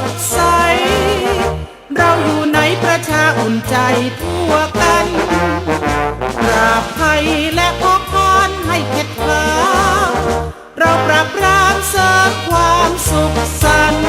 ดใส เราอยู่ในประชาอุ่นใจทั่วกันปราบภัยและพกพรให้เข็ดขลาเราปราบรามเสริมความสุขสันต์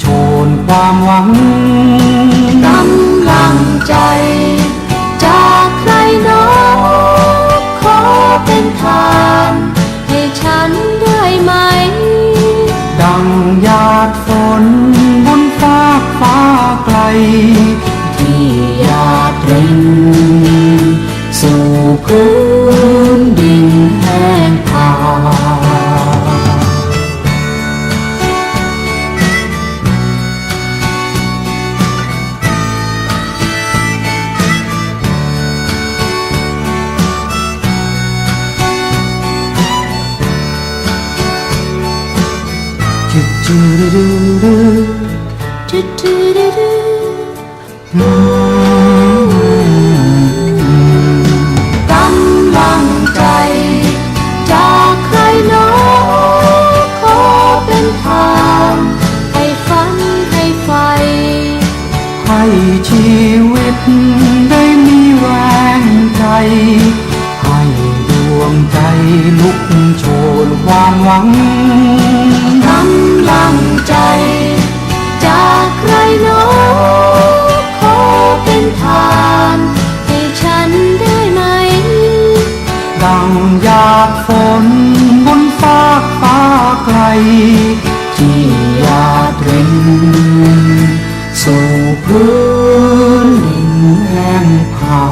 โชนความหวังกำลังใจ จากใครหนอขอเป็นทางให้ฉันได้ไหม ดังหยาดฝนบนฟากฟ้าไกล กำลังใจ จากใครหนอขอเป็นทางให้ฝันให้ไฟ ให้ชีวิตได้มีแรงใจ ให้ดวงใจลุกโชนความหวัง ตั้งใจ จากใครโน้ขอเป็นทานให้ฉันได้ไหม ดังหยาดฝนบนฟากฟ้าไกล ที่อยาดริงสู่พื้นดินแห้งผา